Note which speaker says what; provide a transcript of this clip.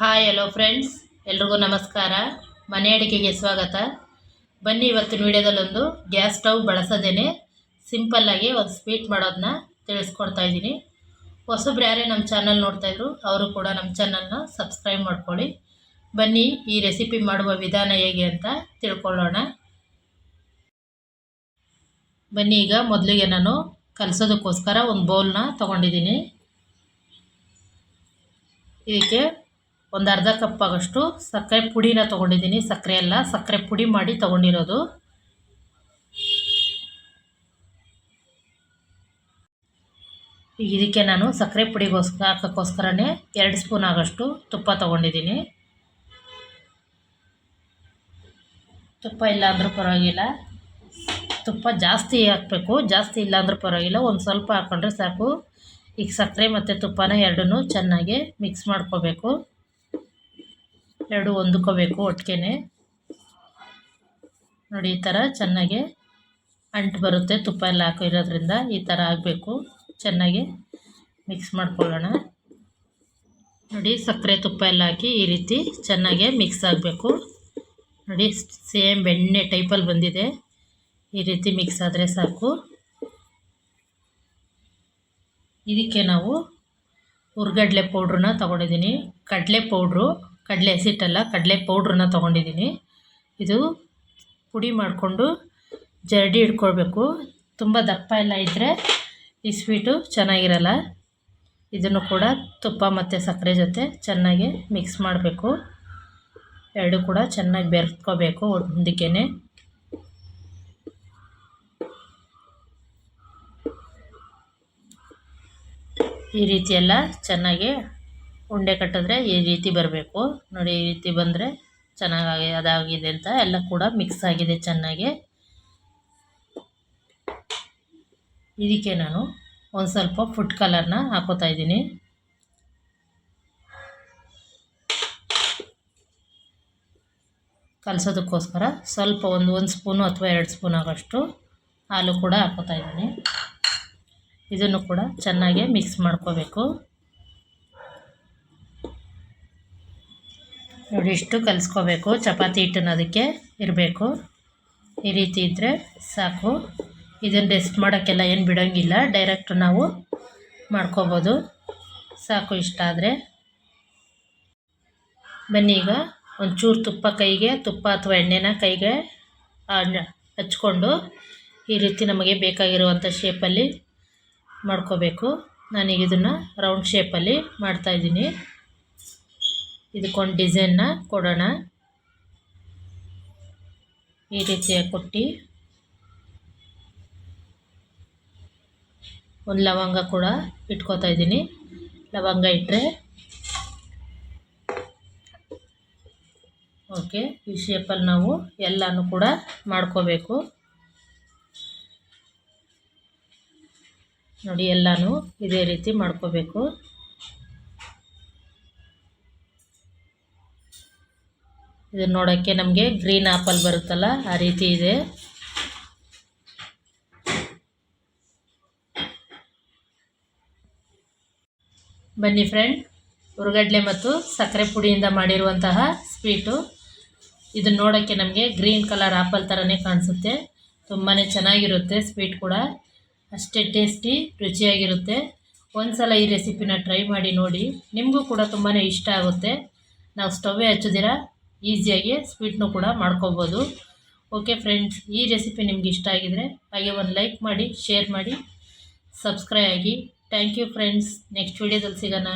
Speaker 1: Hi hello friends ಎಲ್ರಿಗೂ ನಮಸ್ಕಾರ. ಮನೆ ಅಡಿಗೆಗೆ ಸ್ವಾಗತ. ಬನ್ನಿ ಇವತ್ತಿನ ವಿಡಿಯೋದಲ್ಲೊಂದು ಗ್ಯಾಸ್ ಸ್ಟವ್ ಬಳಸೋದೇನೆ ಸಿಂಪಲ್ಲಾಗಿ ಒಂದು ಸ್ವೀಟ್ ಮಾಡೋದನ್ನ ತಿಳಿಸ್ಕೊಡ್ತಾ ಇದ್ದೀನಿ. ಹೊಸಬ್ರು ಯಾರೇ ನಮ್ಮ ಚಾನಲ್ ನೋಡ್ತಾಯಿದ್ರು ಅವರು ಕೂಡ ನಮ್ಮ ಚಾನಲ್ನ ಸಬ್ಸ್ಕ್ರೈಬ್ ಮಾಡ್ಕೊಳ್ಳಿ. ಬನ್ನಿ ಈ ರೆಸಿಪಿ ಮಾಡುವ ವಿಧಾನ ಹೇಗೆ ಅಂತ ತಿಳ್ಕೊಳ್ಳೋಣ. ಬನ್ನಿ ಈಗ ಮೊದಲಿಗೆ ನಾನು ಕಲಸೋದಕ್ಕೋಸ್ಕರ ಒಂದು ಬೌಲ್ನ ತೊಗೊಂಡಿದ್ದೀನಿ. ಇದಕ್ಕೆ ಒಂದು ಅರ್ಧ ಕಪ್ ಆಗೋಷ್ಟು ಸಕ್ಕರೆ ಪುಡಿನ ತೊಗೊಂಡಿದ್ದೀನಿ. ಸಕ್ಕರೆ ಎಲ್ಲ ಸಕ್ಕರೆ ಪುಡಿ ಮಾಡಿ ತೊಗೊಂಡಿರೋದು. ಇದಕ್ಕೆ ನಾನು ಸಕ್ಕರೆ ಪುಡಿಗೋಸ್ಕರ ಹಾಕೋಕ್ಕೋಸ್ಕರನೇ ಎರಡು ಸ್ಪೂನ್ ಆಗೋಷ್ಟು ತುಪ್ಪ ತೊಗೊಂಡಿದ್ದೀನಿ. ತುಪ್ಪ ಇಲ್ಲ ಅಂದರೂ ಪರವಾಗಿಲ್ಲ. ತುಪ್ಪ ಜಾಸ್ತಿ ಹಾಕಬೇಕು. ಜಾಸ್ತಿ ಇಲ್ಲ ಪರವಾಗಿಲ್ಲ. ಒಂದು ಸ್ವಲ್ಪ ಹಾಕ್ಕೊಂಡ್ರೆ ಸಾಕು. ಈಗ ಸಕ್ಕರೆ ಮತ್ತು ತುಪ್ಪನ ಎರಡನ್ನೂ ಚೆನ್ನಾಗಿ ಮಿಕ್ಸ್ ಮಾಡ್ಕೋಬೇಕು. ಎರಡು ಹೊಂದ್ಕೋಬೇಕು ಒಟ್ಟಿಗೆ ನೋಡಿ, ಈ ಥರ ಚೆನ್ನಾಗಿ ಅಂಟು ಬರುತ್ತೆ, ತುಪ್ಪ ಎಲ್ಲ ಹಾಕಿರೋದ್ರಿಂದ ಈ ಥರ ಆಗಬೇಕು. ಚೆನ್ನಾಗಿ ಮಿಕ್ಸ್ ಮಾಡ್ಕೊಳ್ಳೋಣ. ನೋಡಿ, ಸಕ್ಕರೆ ತುಪ್ಪ ಎಲ್ಲ ಹಾಕಿ ಈ ರೀತಿ ಚೆನ್ನಾಗೆ ಮಿಕ್ಸ್ ಆಗಬೇಕು. ನೋಡಿ, ಸೇಮ್ ಬೆಣ್ಣೆ ಟೈಪಲ್ಲಿ ಬಂದಿದೆ. ಈ ರೀತಿ ಮಿಕ್ಸ್ ಆದರೆ ಸಾಕು. ಇದಕ್ಕೆ ನಾವು ಹುರ್ಗಡ್ಲೆ ಪೌಡ್ರನ್ನ ತೊಗೊಂಡಿದ್ದೀನಿ. ಕಡಲೆ ಪೌಡ್ರು. ಕಡಲೆ ಹಸಿಟ್ಟಲ್ಲ ಕಡಲೆ ಪೌಡ್ರನ್ನ ತೊಗೊಂಡಿದ್ದೀನಿ ಇದು ಪುಡಿ ಮಾಡಿಕೊಂಡು ಜರಡಿ ಇಟ್ಕೊಳ್ಬೇಕು ತುಂಬ ದಪ್ಪ ಎಲ್ಲ ಇದ್ದರೆ ಈ ಸ್ವೀಟು ಚೆನ್ನಾಗಿರಲ್ಲ. ಇದನ್ನು ಕೂಡ ತುಪ್ಪ ಮತ್ತು ಸಕ್ಕರೆ ಜೊತೆ ಚೆನ್ನಾಗಿ ಮಿಕ್ಸ್ ಮಾಡಬೇಕು. ಎರಡು ಕೂಡ ಚೆನ್ನಾಗಿ ಬೆರೆತ್ಕೋಬೇಕು ಒಂದಕ್ಕೇ ಈ ರೀತಿಯೆಲ್ಲ ಚೆನ್ನಾಗಿ ಉಂಡೆ ಕಟ್ಟಿದ್ರೆ ಈ ರೀತಿ ಬರಬೇಕು. ನೋಡಿ, ಈ ರೀತಿ ಬಂದರೆ ಚೆನ್ನಾಗಿ ಅದಾಗಿದೆ ಅಂತ ಎಲ್ಲ ಕೂಡ ಮಿಕ್ಸ್ ಆಗಿದೆ ಚೆನ್ನಾಗಿ. ಇದಕ್ಕೆ ನಾನು ಒಂದು ಸ್ವಲ್ಪ ಫುಡ್ ಕಲರ್ನ ಹಾಕೋತಾ ಇದ್ದೀನಿ. ಕಲಸೋದಕ್ಕೋಸ್ಕರ ಸ್ವಲ್ಪ ಒಂದು ಒಂದು ಸ್ಪೂನು ಅಥವಾ ಎರಡು ಸ್ಪೂನ್ ಆಗೋಷ್ಟು ಹಾಲು ಕೂಡ ಹಾಕೋತಾ ಇದ್ದೀನಿ. ಇದನ್ನು ಕೂಡ ಚೆನ್ನಾಗಿ ಮಿಕ್ಸ್ ಮಾಡ್ಕೋಬೇಕು. ನೋಡಿ, ಇಷ್ಟು ಕಲಿಸ್ಕೋಬೇಕು. ಚಪಾತಿ ಹಿಟ್ಟನ್ನು ಅದಕ್ಕೆ ಇರಬೇಕು. ಈ ರೀತಿ ಇದ್ದರೆ ಸಾಕು. ಇದನ್ನು ರೆಸ್ಟ್ ಮಾಡೋಕ್ಕೆಲ್ಲ ಏನು ಬಿಡೋಂಗಿಲ್ಲ. ಡೈರೆಕ್ಟ್ ನಾವು ಮಾಡ್ಕೋಬೋದು. ಸಾಕು ಇಷ್ಟ ಆದರೆ. ಬನ್ನಿ ಈಗ ಒಂಚೂರು ತುಪ್ಪ ಕೈಗೆ, ತುಪ್ಪ ಅಥವಾ ಎಣ್ಣೆನ ಕೈಗೆ ಹಚ್ಕೊಂಡು ಈ ರೀತಿ ನಮಗೆ ಬೇಕಾಗಿರುವಂಥ ಶೇಪಲ್ಲಿ ಮಾಡ್ಕೋಬೇಕು. ನಾನೀಗ ಇದನ್ನು ರೌಂಡ್ ಶೇಪಲ್ಲಿ ಮಾಡ್ತಾಯಿದ್ದೀನಿ ಇದಕ್ಕೊಂದು ಡಿಸೈನ್ನ ಕೊಡೋಣ. ಈ ರೀತಿಯಾಗಿ ಕೊಟ್ಟು. ಒಂದು ಲವಂಗ ಕೂಡ ಇಟ್ಕೋತಾ ಇದ್ದೀನಿ. ಲವಂಗ ಇಟ್ಟರೆ ಓಕೆ, ಈ ಶೇಪಲ್ಲಿ ನಾವು ಎಲ್ಲನೂ ಕೂಡ ಮಾಡ್ಕೋಬೇಕು. ನೋಡಿ, ಎಲ್ಲನೂ ಇದೇ ರೀತಿ ಮಾಡ್ಕೋಬೇಕು. ಇದು ನೋಡೋಕ್ಕೆ ನಮಗೆ ಗ್ರೀನ್ ಆಪಲ್ ಬರುತ್ತಲ್ಲ, ಆ ರೀತಿ ಇದೆ. ಬನ್ನಿ ಫ್ರೆಂಡ್ ಹುರುಗಡ್ಲೆ ಮತ್ತು ಸಕ್ಕರೆ ಪುಡಿಯಿಂದ ಮಾಡಿರುವಂತಹ ಸ್ವೀಟು. ಇದು ನೋಡೋಕ್ಕೆ ನಮಗೆ ಗ್ರೀನ್ ಕಲರ್ ಆಪಲ್ ಥರನೇ ಕಾಣಿಸುತ್ತೆ. ತುಂಬಾ ಚೆನ್ನಾಗಿರುತ್ತೆ ಸ್ವೀಟ್ ಕೂಡ. ಅಷ್ಟೇ ಟೇಸ್ಟಿ, ರುಚಿಯಾಗಿರುತ್ತೆ. ಒಂದು ಸಲ ಈ ರೆಸಿಪಿನ ಟ್ರೈ ಮಾಡಿ ನೋಡಿ. ನಿಮಗೂ ಕೂಡ ತುಂಬಾ ಇಷ್ಟ ಆಗುತ್ತೆ. ನಾವು ಸ್ಟವ್ವೇ ಹಚ್ಚೋದಿರ? ಈಸಿಯಾಗಿ ಸ್ವೀಟ್ನೂ ಕೂಡ ಮಾಡ್ಕೋಬೋದು. ಓಕೆ ಫ್ರೆಂಡ್ಸ್, ಈ ರೆಸಿಪಿ ನಿಮ್ಗೆ ಇಷ್ಟ ಆಗಿದರೆ ಹಾಗೆ ಒಂದು ಲೈಕ್ ಮಾಡಿ, ಶೇರ್ ಮಾಡಿ, ಸಬ್ಸ್ಕ್ರೈಬ್ ಆಗಿ. ಥ್ಯಾಂಕ್ ಯು ಫ್ರೆಂಡ್ಸ್, ನೆಕ್ಸ್ಟ್ ವೀಡಿಯೋದಲ್ಲಿ ಸಿಗೋಣ.